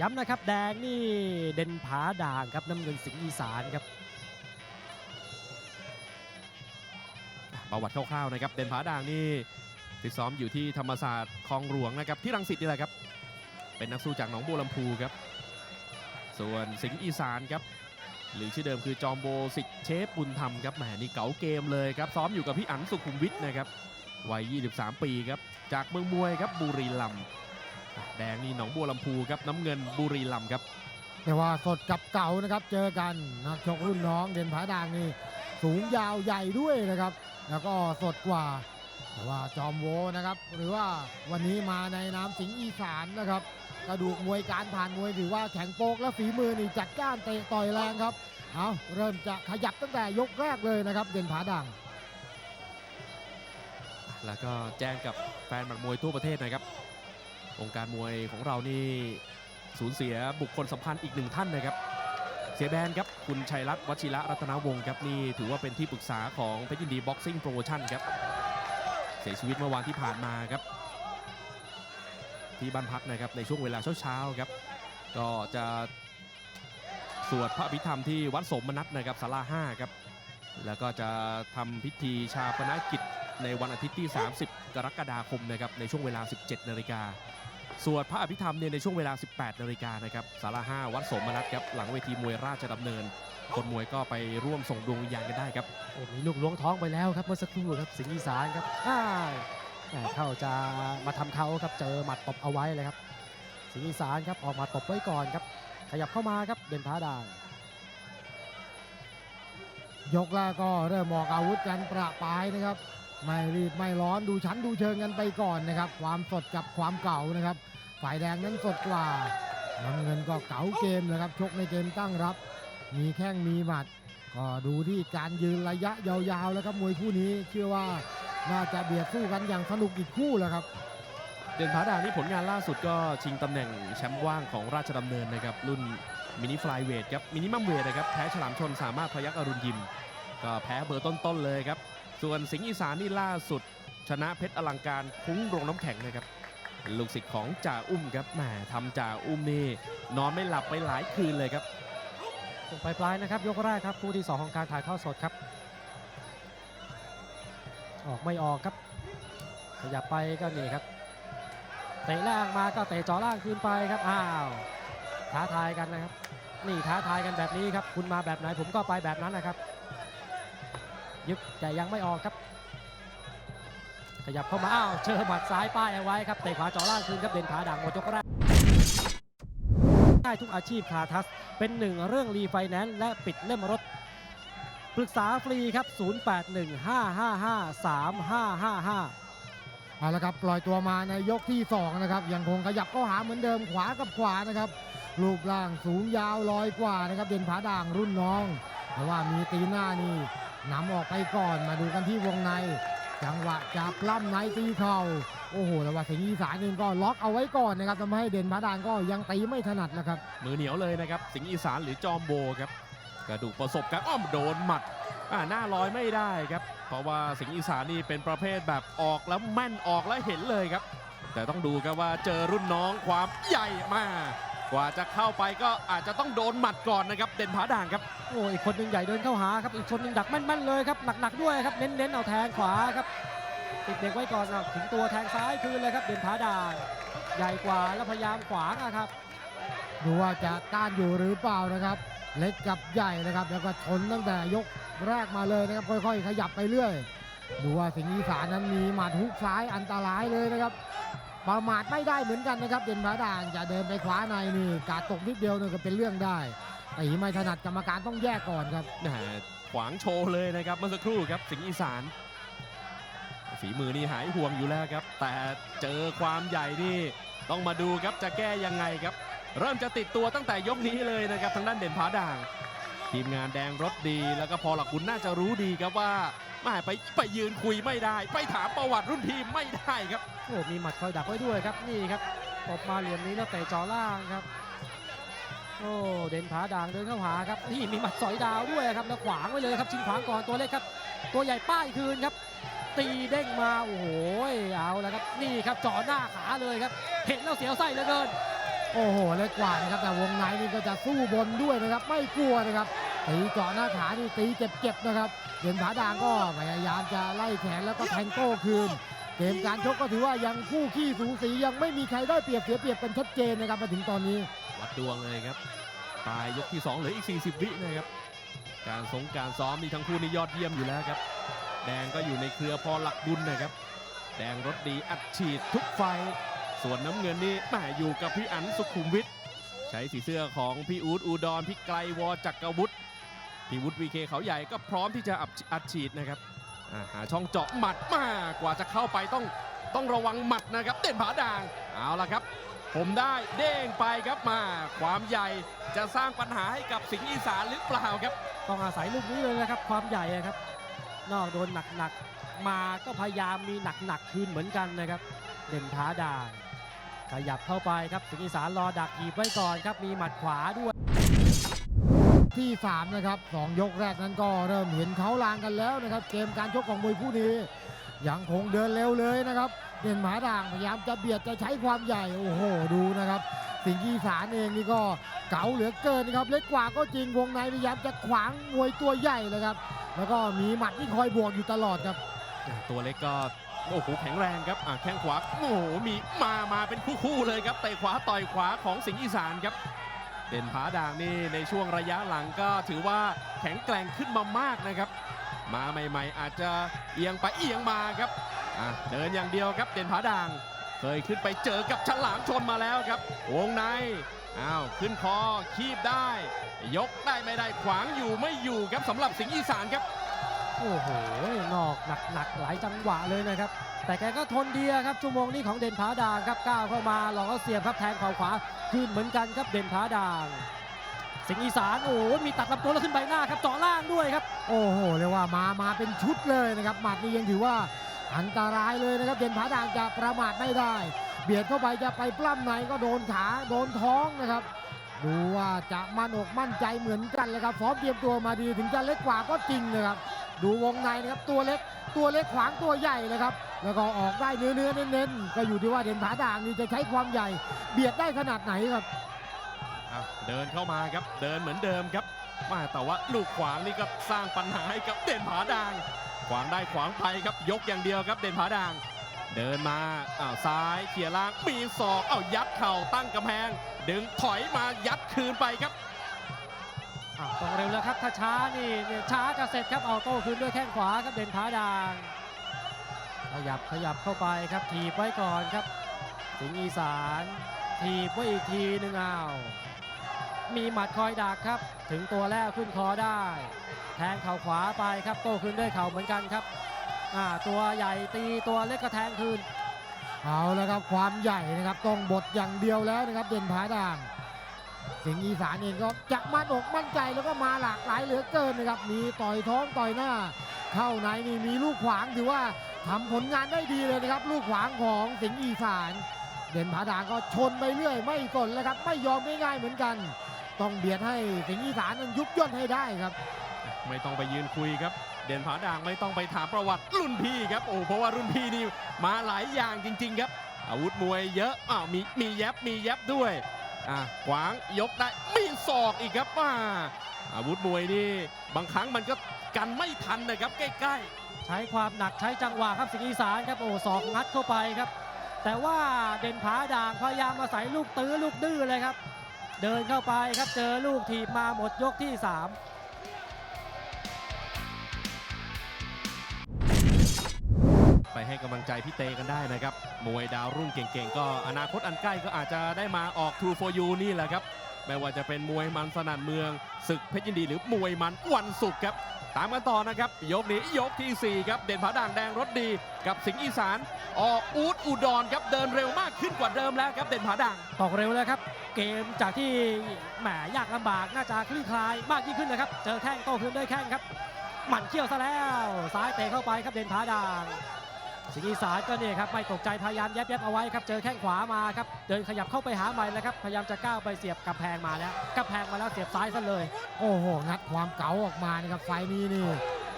ย้ำนะครับแดงนี่เด่นผาด่างครับน้ำเงินสิงห์อีสานครับประวัติคร่าวๆนะครับเด่นผาด่างนี่ฝึกซ้อมอยู่ที่ธรรมศาสตร์คลองหลวงนะครับที่รังสิตนี่แหละครับ เป็นนักสู้จากหนองบัวลำพูครับ ส่วนสิงห์อีสานครับหรือชื่อเดิมคือจอมโบสิทธิ์เชฟบุญธรรมครับแหมนี่เก๋าเกมเลยครับซ้อมอยู่กับพี่อั๋นสุขุมวิทนะครับวัย 23 ปีครับจากเมืองมวยครับบุรีรัมย์ แดงนี่หนองบัวลำพูครับน้ำเงินบุรีรัมย์ครับ แต่ว่าสดกับเก่านะครับเจอกันนักชกรุ่นน้องเด่นผาด่างนี่สูงยาวใหญ่ด้วยนะครับ แล้วก็สดกว่าแต่ว่าจอมโวนะครับ หรือว่าวันนี้มาในน้ำสิงห์อีสานนะครับกระดูกมวยการผ่านมวยถือว่าแข็งโป๊กและฝีมือนี่จัดจ้านเตะต่อยแรงครับเอาเริ่มจะขยับตั้งแต่ยกแรกเลยนะครับ เด่นผาด่างแล้วก็แจ้งกับแฟนหมัดมวยทั่วประเทศนะครับ องค์การมวยของเรานี่สูญเสียบุคคลสำคัญอีกหนึ่งท่านนะครับ เสียแบนครับ คุณชัยรัตน์วชิระรัตนวงศ์ครับนี่ถือว่าเป็นที่ปรึกษาของเพชรยินดีบ็อกซิ่งโปรโมชั่นครับ เสียชีวิตเมื่อวานที่ผ่านมาครับ ที่บ้านพักนะครับในช่วงเวลาเช้าๆครับ ก็จะสวดพระอภิธรรมที่วัดสมนัตนะครับศาลา5ครับ แล้วก็จะทำพิธีชาปนกิจ ในวันอาทิตย์ที่ 30 กรกฎาคมนะครับในช่วงเวลา 17 นาฬิกาสวดพระอภิธรรมเนี่ยในช่วงเวลา 18 นาฬิกานะครับสารา5วัดโสมนัสครับหลังเวทีมวยราชดำเนิน คนมวยก็ไปร่วมส่งดวงวิญญาณกันได้ครับโอ้มีลูกล้วงท้องไปแล้วครับเมื่อสักครู่ครับสิงห์อีสานครับอ้าวแหม่เข้าจะมาทำเขาครับเจอหมัดตบเอาไว้เลยครับ สิงห์อีสานครับออกมาตบไว้ก่อนครับ ขยับเข้ามาครับเด่นผาด่างยกแรกก็เริ่มออกอาวุธกันประปรายนะครับ ไม่รีบไม่ร้อนดูชั้นดูเชิงกันไปก่อนนะครับ ความสดกับความเก่านะครับ ฝ่ายแดงนั้นสดกว่าน้ำเงินก็เก๋าเกมนะครับ ชกในเกมตั้งรับ มีแข้งมีหมัด ก็ดูที่การยืนระยะยาวๆแล้วครับมวยคู่นี้เชื่อว่าน่าจะเบียดสู้กันอย่างสนุกอีกคู่แหละครับเด่นผาด่านี่ผลงานล่าสุดก็ชิงตำแหน่งแชมป์ว่างของราชดำเนินนะครับ รุ่นมินิฟลายเวทครับมินิมัมเวทนะครับแพ้ฉลามชนสามารถพยักอรุณยิม ก็แพ้เบอร์ต้นๆเลยครับ ส่วนสิงห์อีสานนี่ล่าสุด ชนะเพชรอลังการคุ้งโรงน้ำแข็งนะครับลูกศิษย์ของจ่าอุ้มครับแหมทำจ่าอุ้มนี่นอนไม่หลับไปหลายคืนเลยครับตรงปลายๆนะครับ ยกแรกครับคู่ที่ 2 ของการถ่ายทอดสดครับ ออกไม่ออกครับ ขยับไปก็นี่ครับเตะล่างมาก็เตะจ่อล่างคืนไปครับอ้าวท้าทายกันนะครับ นี่ท้าทายกันแบบนี้ครับ คุณมาแบบไหนผมก็ไปแบบนั้นนะครับ ยึกแต่ยังไม่ออกครับ ขยับเข้ามาอ้าวเจอหมัดซ้ายป้ายเอาไว้ครับเตะขวาจ่อล่างคืนครับเด่นผาด่างหมดยกแรกได้ทุกอาชีพคาทัส เป็นหนึ่งเรื่องรีไฟแนนซ์และปิดเล่มรถ ปรึกษาฟรีครับ 0815553555เอาละครับปล่อยตัวมาในยกที่สองนะครับ ยังคงขยับเข้าหาเหมือนเดิมขวากับขวานะครับ รูปร่างสูงยาวลอยกว่านะครับ เด่นผาด่างรุ่นน้อง แต่ว่ามีตีหน้านี่ นำออกไปก่อนมาดูกันที่วงใน จังหวะจับล่ำในตีเข่าโอ้โหแต่ว่าสิงห์อีสานเองก็ล็อกเอาไว้ก่อนนะครับทำให้เด่นผาด่างก็ยังตีไม่ถนัดนะครับ มือเหนียวเลยนะครับ สิงห์อีสานหรือจอมโบครับกระดูกประสบการอ้อมโดนหมัดอ่าหน้าลอยไม่ได้ครับ เพราะว่าสิงห์อีสานนี่เป็นประเภทแบบออกแล้วแม่นออกแล้วเห็นเลยครับ แต่ต้องดูครับว่าเจอรุ่นน้องความใหญ่มาก กว่าจะเข้าไปก็อาจจะต้องโดนหมัดก่อนนะครับ เด่นผาด่างครับ โอ้อีกคนหนึ่งใหญ่เดินเข้าหาครับ อีกคนหนึ่งดักแม่นๆเลยครับ หนักๆด้วยครับ เน้นๆเอาแทงขวาครับ ติดเด็กไว้ก่อนเอาถึงตัวแทงซ้ายคืนเลยครับ เด่นผาด่างใหญ่กว่าแล้วพยายามขวางอะครับ ดูว่าจะต้านอยู่หรือเปล่านะครับ เล็กกับใหญ่นะครับ แล้วก็ชนตั้งแต่ยกแรกมาเลยนะครับ ค่อยๆ ขยับไปเรื่อย ดูว่าสิงห์อีสานนั้นมีหมัดฮุกซ้ายอันตรายเลยนะครับ ประมาทไม่ได้เหมือนกันนะครับเด่นผาด่างจะเดินไปขวาในนี่กาดตกนิดเดียวเนี่ยก็เป็นเรื่องได้ตีไม่ถนัดกรรมการต้องแยกก่อนครับแขวางโชว์เลยนะครับเมื่อสักครู่ครับสิงห์อีสานฝีมือนี่หายห่วงอยู่แล้วครับ แต่เจอความใหญ่นี่ต้องมาดูครับจะแก้ยังไงครับ เริ่มจะติดตัวตั้งแต่ยกนี้เลยนะครับทางด้านเด่นผาด่าง ทีมงานแดงรถดี แล้วก็พอหลักคุณน่าจะรู้ดีครับว่า ไม่ไปไปยืนคุยไม่ได้ ไปถามประวัติรุ่นทีมไม่ได้ครับโอ้มีหมัดคอยดักไว้ด้วยครับนี่ครับตบมาเหลี่ยมนี้แล้วเตะจ่อล่างครับ โอ้เด่นผาด่างเดินเข้าหาครับนี่มีหมัดสอยดาวด้วยครับแล้วขวางไว้เลยครับชิงขวางก่อนตัวเล็กครับ ตัวใหญ่ป้ายคืนครับ ตีเด้งมาโอ้โหเอาแล้วครับนี่ครับจ่อหน้าขาเลยครับ เห็นแล้วเสียวไส้เหลือเกิน โอ้โหเล็กกว่านะครับแต่วงในนี่ก็จะสู้บนด้วยนะครับ ไม่กลัวนะครับ ตีเจาะหน้าขานี่ตีเจ็บๆนะครับเด่นผาด่างก็พยายามจะไล่แขนแล้วก็แทงโต้คืน เกมการชกก็ถือว่ายังคู่ขี้สูสียังไม่มีใครได้เปรียบเสียเปรียบกันชัดเจนนะครับมาถึงตอนนี้ วัดดวงเลยครับปลายยกที่ 2 เหลืออีก 40 วินะครับ การสงการซ้อมนี่ทั้งคู่นี่ยอดเยี่ยมอยู่แล้วครับ แดงก็อยู่ในเครือพอหลักบุญนะครับ แดงรถดีอัดฉีดทุกไฟ ส่วนน้ำเงินนี่แหมอยู่กับพี่อันสุขุมวิทใช้สีเสื้อของพี่อูดอูดอนพี่ไกลวอจักรวุฒ พีวุฒิวีเคเขาใหญ่ก็พร้อมที่จะอัดอัดฉีดนะครับหาช่องเจาะหมัดมากกว่าจะเข้าไปต้องต้องระวังหมัดนะครับ เด่นผาด่างเอาละครับ ผมได้เด้งไปครับมา ความใหญ่จะสร้างปัญหาให้กับสิงห์อีสานหรือเปล่าครับ ต้องอาศัยลูกนี้เลยนะครับ ความใหญ่ครับ นอกโดนหนักๆมาก็พยายามมีหนักๆคืนเหมือนกันนะครับ เด่นท้าด่างขยับเข้าไปครับสิงห์อีสานรอดักหีบไว้ก่อนครับมีหมัดขวาด้วย ที่ 3 นะครับ 2 ยกแรกนั้นก็เริ่มเห็นเขาลางกันแล้วนะครับ เกมการชกของมวยคู่นี้ยังคงเดินเร็วเลยนะครับเด่นหมาด่างพยายามจะเบียดจะใช้ความใหญ่โอ้โหดูนะครับ สิงห์อีสานเองนี่ก็เก๋าเหลือเกินนะครับ เล็กกว่าก็จริงวงในพยายามจะขวางมวยตัวใหญ่เลยครับ แล้วก็มีหมัดที่คอยบวกอยู่ตลอดครับ ตัวเล็กก็โอ้โหแข็งแรงครับแข้งขวาโอ้โหมีมามาเป็นคู่ๆเลยครับเตะขวาต่อยขวาของสิงห์อีสานครับ เด่นผาด่างนี่ในช่วงระยะหลังก็ถือว่าแข็งแกร่งขึ้นมามากนะครับ มาใหม่ๆ อาจจะเอียงไปเอียงมาครับเดินอย่างเดียวครับเด่นผาด่าง เคยขึ้นไปเจอกับฉลามชนมาแล้วครับ วงในอ้าวขึ้นคอคีบได้ ยกได้ไม่ได้ขวางอยู่ไม่อยู่ครับสำหรับสิงห์อีสานครับ โอ้โห นอกหนักๆหลายจังหวะเลยนะครับ แต่แกก็ทนดีครับชั่วโมงนี้ของเด่นผาด่างครับก้าวเข้ามาหลอกเขาเสียบครับแทงเข่าขวาคืนเหมือนกันครับเด่นผาด่าง สิงห์อีสานโอ้โหมีตัดลำตัวแล้วขึ้นใบหน้าครับเจาะล่างด้วยครับ โอ้โหเรียกว่ามามาเป็นชุดเลยนะครับหมัดนี่ยังถือว่าอันตรายเลยนะครับเด่นผาด่างจะประมาทไม่ได้ เบียดเข้าไปจะไปปล้ำในก็โดนขาโดนท้องนะครับ ดูว่าจะมั่นอกมั่นใจเหมือนกันเลยครับพร้อมเตรียมตัวมาดีถึงจะเล็กกว่าก็จริงนะครับ ดูวงในนะครับตัวเล็กตัวเล็กขวางตัวใหญ่เลยครับ แล้วก็ออกได้เนื้อเนื้อเน้นๆก็อยู่ที่ว่าเด่นผาด่างนี่จะใช้ความใหญ่ เบียดได้ขนาดไหนครับเดินเข้ามาครับเดินเหมือนเดิมครับมาแต่ว่าลูกขวางนี่ก็สร้างปัญหาให้กับเด่นผาด่าง ขวางได้ขวางไปครับยกอย่างเดียวครับเด่นผาด่าง เดินมาอ้าวซ้ายเขี่ยล่างมีศอกอ้าวยัดเข่าตั้งกำแพง ดึงถอยมายัดคืนไปครับ ต้องเร็วแล้วครับถ้าช้านี่ช้าจะเสร็จครับเอาโต้คืนด้วยแข้งขวาครับเด่นผาด่างขยับขยับเข้าไปครับถีบไว้ก่อนครับ สิงห์อีสานถีบไว้อีกทีหนึ่งอ้าวมีหมัดคอยดักครับ ถึงตัวแล้วขึ้นคอได้ แทงเข่าขวาไปครับโต้คืนด้วยเข่าเหมือนกันครับตัวใหญ่ตีตัวเล็กก็แทงคืนเอาแล้วครับความใหญ่นะครับต้องบทอย่างเดียวแล้วนะครับเด่นผาด่าง สิงห์อีสานเองก็จะมั่นอกมั่นใจแล้วก็มาหลากหลายเหลือเกินนะครับ มีต่อยท้องต่อยหน้า เข้าในนี่มีลูกขวางถือว่าทำผลงานได้ดีเลยนะครับ ลูกขวางของสิงห์อีสาน เด่นผาด่างก็ชนไปเรื่อย ไม่กดแล้วครับ ไม่ยอมง่ายๆเหมือนกัน ต้องเบียดให้สิงห์อีสานนั้นยุบย่นให้ได้ครับ ไม่ต้องไปยืนคุยครับเด่นผาด่างไม่ต้องไปถามประวัติรุ่นพี่ครับโอ้เพราะว่ารุ่นพี่นี่มาหลายอย่างจริง ๆ ครับ อาวุธมวยเยอะอ้าวมีมีแยบมีแยบด้วย อะขวางยกได้มีศอกอีกครับอาอาวุธมวยนี่บางครั้งมันก็กันไม่ทันนะครับใกล้ๆ ใช้ความหนักใช้จังหวะครับสิงห์อีสานครับโอ้ศอกงัดเข้าไปครับ แต่ว่าเด่นผาด่างพยายามมาใส่ลูกตื้อลูกดื้อเลยครับ เดินเข้าไปครับเจอลูกถีบมาหมดยกที่ 3 ไปให้กำลังใจพี่เตกันได้นะครับ มวยดาวรุ่งเก่งๆ ก็อนาคตอันใกล้ก็อาจจะได้มาออก True for You นี่แหละครับ ไม่ว่าจะเป็นมวยมันสนั่นเมือง ศึกเพชรยินดีหรือมวยมันวันศุกร์ครับ ตามกันต่อนะครับ ยกนี้ยกทีสี่ 4 ครับ เด่นผาด่างแดงรถดี กับสิงห์อีสานออกอูดอุดรครับเดินเร็วมากขึ้นกว่าเดิมแล้วครับเด่นผาด่างตอกเร็วแล้วครับ เกมจากที่แหมยากลำบากน่าจะคลี่คลายมากยิ่งขึ้นนะครับ เจอแข้งโต้คืนด้วยแข้งครับหมั่นเขี้ยวซะแล้ว ซ้ายเตะเข้าไปครับเด่นผาด่าง สิงห์อีสานก็เนี่ยครับไม่ตกใจพยายามแยบๆเอาไว้ครับเจอแข้งขวามาครับเดินขยับเข้าไปหาใหม่แล้วครับพยายามจะก้าวไปเสียบกับแพงมาแล้วกับแพงมาแล้วเสียบซ้ายซะเลย โอ้โหงัดความเก๋าออกมานะครับไฟนี้นี่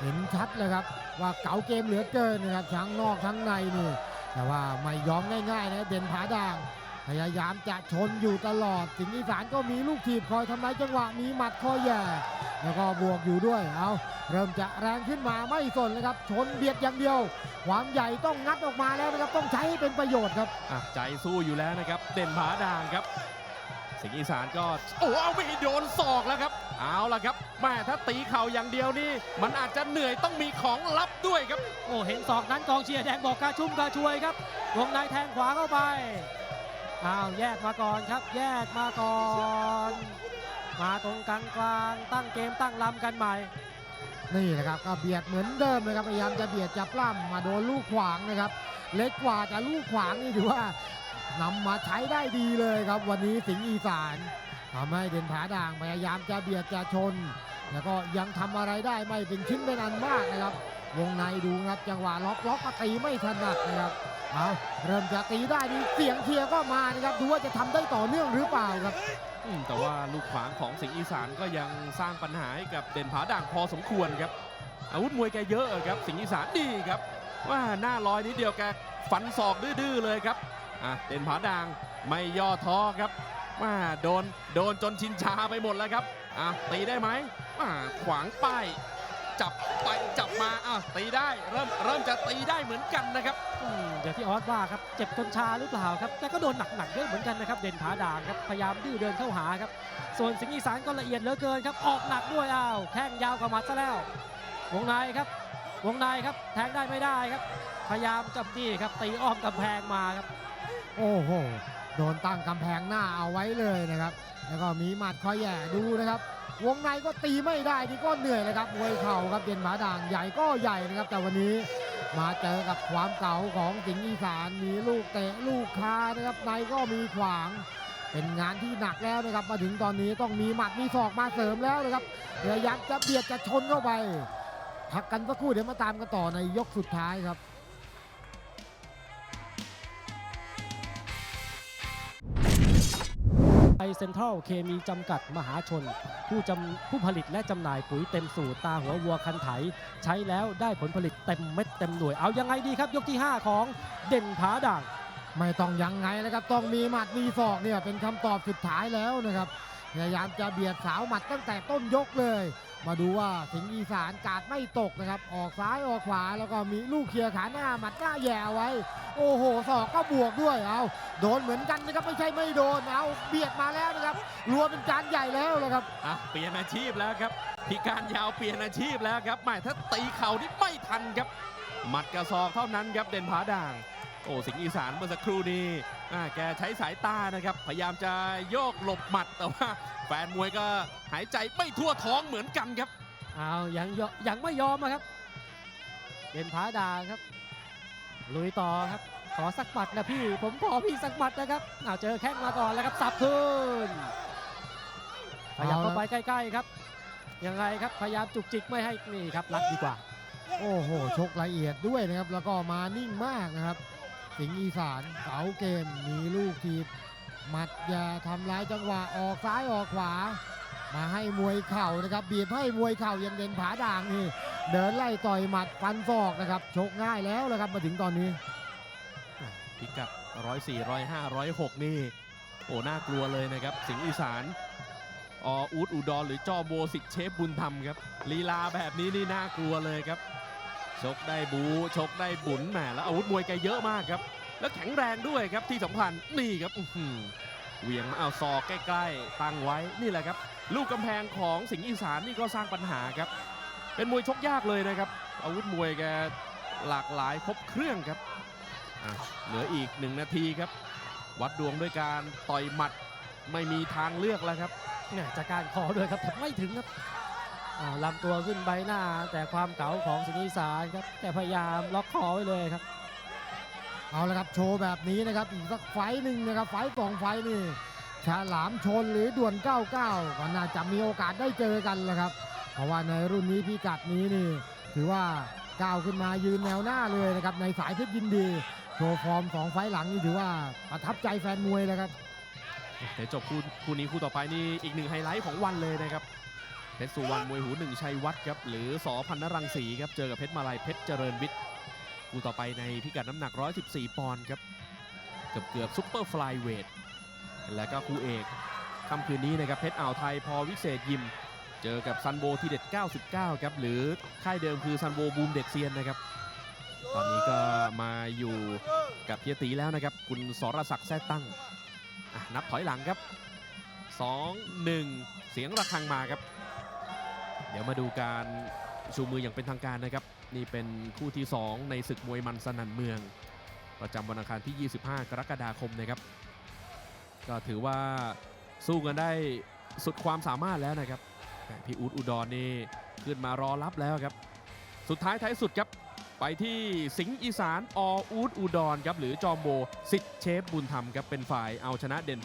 เห็นชัดเลยครับว่าเก๋าเกมเหลือเกินนะครับทั้งนอกทั้งในนี่แต่ว่าไม่ยอมง่ายๆนะเด่นผาด่าง พยายามจะชนอยู่ตลอด สิงห์อีสานก็มีลูกถีบคอยทำลายจังหวะมีหมัดคอยแย่ แล้วก็บวกอยู่ด้วยเอาเริ่มจะแรงขึ้นมาไม่สนเลยครับ ชนเบียดอย่างเดียว ความใหญ่ต้องงัดออกมาแล้วนะครับต้องใช้ให้เป็นประโยชน์ครับอะใจสู้อยู่แล้วนะครับ เด่นผาด่างครับ สิงห์อีสานก็โอ้เอาไม่โดนศอกแล้วครับเอาละครับแม่ถ้าตีเข่าอย่างเดียวนี่ มันอาจจะเหนื่อยต้องมีของลับด้วยครับ โอ้เห็นศอกนั้นกองเชียร์แดงบอกกระชุ่มกระชวยครับวงในแทงขวาเข้าไป อ้าวแยกมาก่อนครับ แยกมาก่อน มาตรงกลางกลางตั้งเกมตั้งลำกันใหม่ นี่นะครับก็เบียดเหมือนเดิมเลยครับพยายามจะเบียดจะปล้ำมาโดนลูกขวางนะครับ เล็กกว่าแต่ลูกขวางนี่ถือว่านำมาใช้ได้ดีเลยครับ วันนี้สิงห์อีสานทำให้เด่นผาด่างพยายามจะเบียดจะชน แล้วก็ยังทำอะไรได้ไม่เป็นชิ้นเป็นอันมากนะครับ วงในดูครับจังหวะล็อกล็อกตีไม่ถนัดนะครับ เอาเริ่มจะตีได้ดีเสียงเชียร์ก็มานะครับดูว่าจะทำได้ต่อเนื่องหรือเปล่าครับแต่ว่าลูกขวางของสิงห์อีสานก็ยังสร้างปัญหาให้กับเด่นผาด่างพอสมควรครับ อาวุธมวยแกเยอะครับ สิงห์อีสานดีครับ ว่าหน้าลอยนิดเดียวแกฟันศอกดื้อเลยครับอะเด่นผาด่างไม่ย่อท้อครับว่าโดนโดนจนชินชาไปหมดแล้วครับอะตีได้ไหมขวางป้าย จับไปจับมาอะตีได้เริ่มเริ่มจะตีได้เหมือนกันนะครับอืมอย่างที่ออสว่าครับเจ็บจนชาหรือเปล่าครับ แต่ก็โดนหนักๆเยอะเหมือนกันนะครับ เด่นผาด่างครับ พยายามดื้อเดินเข้าหาครับ ส่วนสิงห์อีสานก็ละเอียดเหลือเกินครับ ออกหนักด้วยอ้าวแข้งยาวกว่าหมัดซะแล้ว วงในครับ วงในครับ แทงได้ไม่ได้ครับ พยายามจับนี่ครับตีอ้อมกำแพงมาครับ โอ้โห โดนตั้งกำแพงหน้าเอาไว้เลยนะครับ แล้วก็มีหมัดคอยแย่ดูนะครับ วงในก็ตีไม่ได้นี่ก็เหนื่อยเลยครับมวยเข่าครับเด่นหมาด่างใหญ่ก็ใหญ่นะครับ แต่วันนี้มาเจอกับความเก่าของสิงห์อีสานมีลูกเตะลูกคานะครับในก็มีขวางเป็นงานที่หนักแล้วนะครับ มาถึงตอนนี้ต้องมีหมัดมีศอกมาเสริมแล้วนะครับพยายามจะเบียดจะชนเข้าไปพักกันสักครู่เดี๋ยวมาตามกันต่อในยกสุดท้ายครับ ไอเซ็นทรัลเคมีจำกัดมหาชน ผู้จำผู้ผลิตและจำหน่ายปุ๋ยเต็มสูตรตาหัววัวคันไถ ใช้แล้วได้ผลผลิตเต็มเม็ดเต็มหน่วยเอายังไงดีครับ ยกที่ 5 ของเด่นผาด่าง ไม่ต้องยังไงนะครับ ต้องมีหมัดมีศอกเนี่ยเป็นคำตอบสุดท้ายแล้วนะครับพยายามจะเบียดสาวหมัดตั้งแต่ต้นยกเลย มาดูว่าสิงห์อีสานกาดไม่ตกนะครับ ออกซ้ายออกขวาแล้วก็มีลูกเคลียร์ขาหน้าหมัดหน้าแย่เอาไว้ โอ้โหศอกก็บวกด้วยเอาโดนเหมือนกันนะครับไม่ใช่ไม่โดนเอาเบียดมาแล้วนะครับรัวเป็นจานใหญ่แล้วนะครับอะเปลี่ยนอาชีพแล้วครับพิการยาวเปลี่ยนอาชีพแล้วครับไม่ถ้าตีเข่านี่ไม่ทันครับ หมัดกระซอกเท่านั้นครับเด่นผาด่าง โอ้สิงห์อีสานเมื่อสักครู่นี้อ่าแกใช้สายตานะครับ พยายามจะโยกหลบหมัดแต่ว่า ฟนมวยก็หายใจไม่ทั่วท้องเหมือนกันครับเอายังยยังไม่ยอมอะครับเด่นผาด่างครับ ลุยต่อครับ ขอสักหมัดนะพี่ ผมขอพี่สักหมัดนะครับเอาเจอแข้งมาก่อนแล้วครับสับคืนขยับเข้าไปใกล้ ๆครับ ยังไงครับพยายามจุกจิกไม่ให้นี่ครับรัดดีกว่า โอ้โหชกละเอียดด้วยนะครับ แล้วก็มานิ่งมากนะครับ สิงห์อีสานเก๋าเกมมีลูกทีบ หมัดอย่าทำร้ายจังหวะออกซ้ายออกขวา มาให้มวยเข่านะครับบีบให้มวยเข่ายังเด่นผาด่างนี่เดินไล่ต่อยหมัดฟันศอกนะครับชกง่ายแล้วนะครับมาถึงตอนนี้พิกัด104 105 106นี่โอ้น่ากลัวเลยนะครับ สิงห์อีสานออูดอุดรหรือจอโบสิทธิ์เชฟบุญธรรมครับลีลาแบบนี้นี่น่ากลัวเลยครับ ชกได้บูชกได้บุญแหมแล้วอาวุธมวยแกเยอะมากครับ แล้วแข็งแรงด้วยครับที่สำคัญนี่ครับเหวียงมาเอาซอกใกล้ๆตั้งไว้นี่แหละครับ ลูกกำแพงของสิงห์อีสานนี่ก็สร้างปัญหาครับ เป็นมวยชกยากเลยนะครับ อาวุธมวยแกหลากหลายครบเครื่องครับเหลืออีกหนึ่งนาทีครับ วัดดวงด้วยการต่อยหมัดไม่มีทางเลือกแล้วครับเนี่ยจากการคอด้วยครับแต่ไม่ถึงครับอ่าลำตัวขึ้นใบหน้า แต่ความเก๋าของสิงห์อีสานครับแต่พยายามล็อกคอไว้เลยครับ เอาละครับโชว์แบบนี้นะครับอีกสักไฟหนึ่งนะครับไฟสองไฟนี่ฉลามชนหรือด่วน 99 ก็น่าจะมีโอกาสได้เจอกันแหละครับ เพราะว่าในรุ่นนี้พิกัดนี้นี่ถือว่าก้าวขึ้นมายืนแนวหน้าเลยนะครับในสายเพชรยินดีโชว์ฟอร์มสองไฟหลังนี่ถือว่าประทับใจแฟนมวยเลยครับเดี๋ยวจบคู่คู่นี้คู่ต่อไปนี่อีกหนึ่งไฮไลท์ของวันเลยนะครับเพชรสุวรรณมวยหูหนึ่งชัยวัฒน์ครับหรือสอพันนรังสีครับเจอกับเพชรมาลัยเพชรเจริญวิทย์ คู่ต่อไปในพิกัดน้ำหนัก 114 ปอนด์ครับเกือบเกือบซุปเปอร์ฟลายเวทและก็คู่เอกค่ำคืนนี้นะครับเพชรอ่าวไทยพอวิเศษยิม เจอกับซันโบทีเด็ด 99 ครับหรือค่ายเดิมคือซันโบบูมเด็กเซียนนะครับ ตอนนี้ก็มาอยู่กับเฮียตีแล้วนะครับ คุณสรศักดิ์แท้ตั้งนับถอยหลังครับ 2 1 เสียงระฆังมาครับ เดี๋ยวมาดูการชูมืออย่างเป็นทางการนะครับ นี่เป็นคู่ที่ 2 ในศึกมวยมันสนันเมือง ประจำวันอังคารที่ 25 กรกฎาคมนะครับ ก็ถือว่าสู้กันได้สุดความสามารถแล้วนะครับแต่พี่อูดอุดรนี่ขึ้นมารอรับแล้วครับ สุดท้ายท้ายสุดครับ ไปที่สิงห์อีสานออูดอุดรครับหรือจอมโบสิทธิ์เชฟบุญธรรมครับเป็นฝ่ายเอาชนะเด่น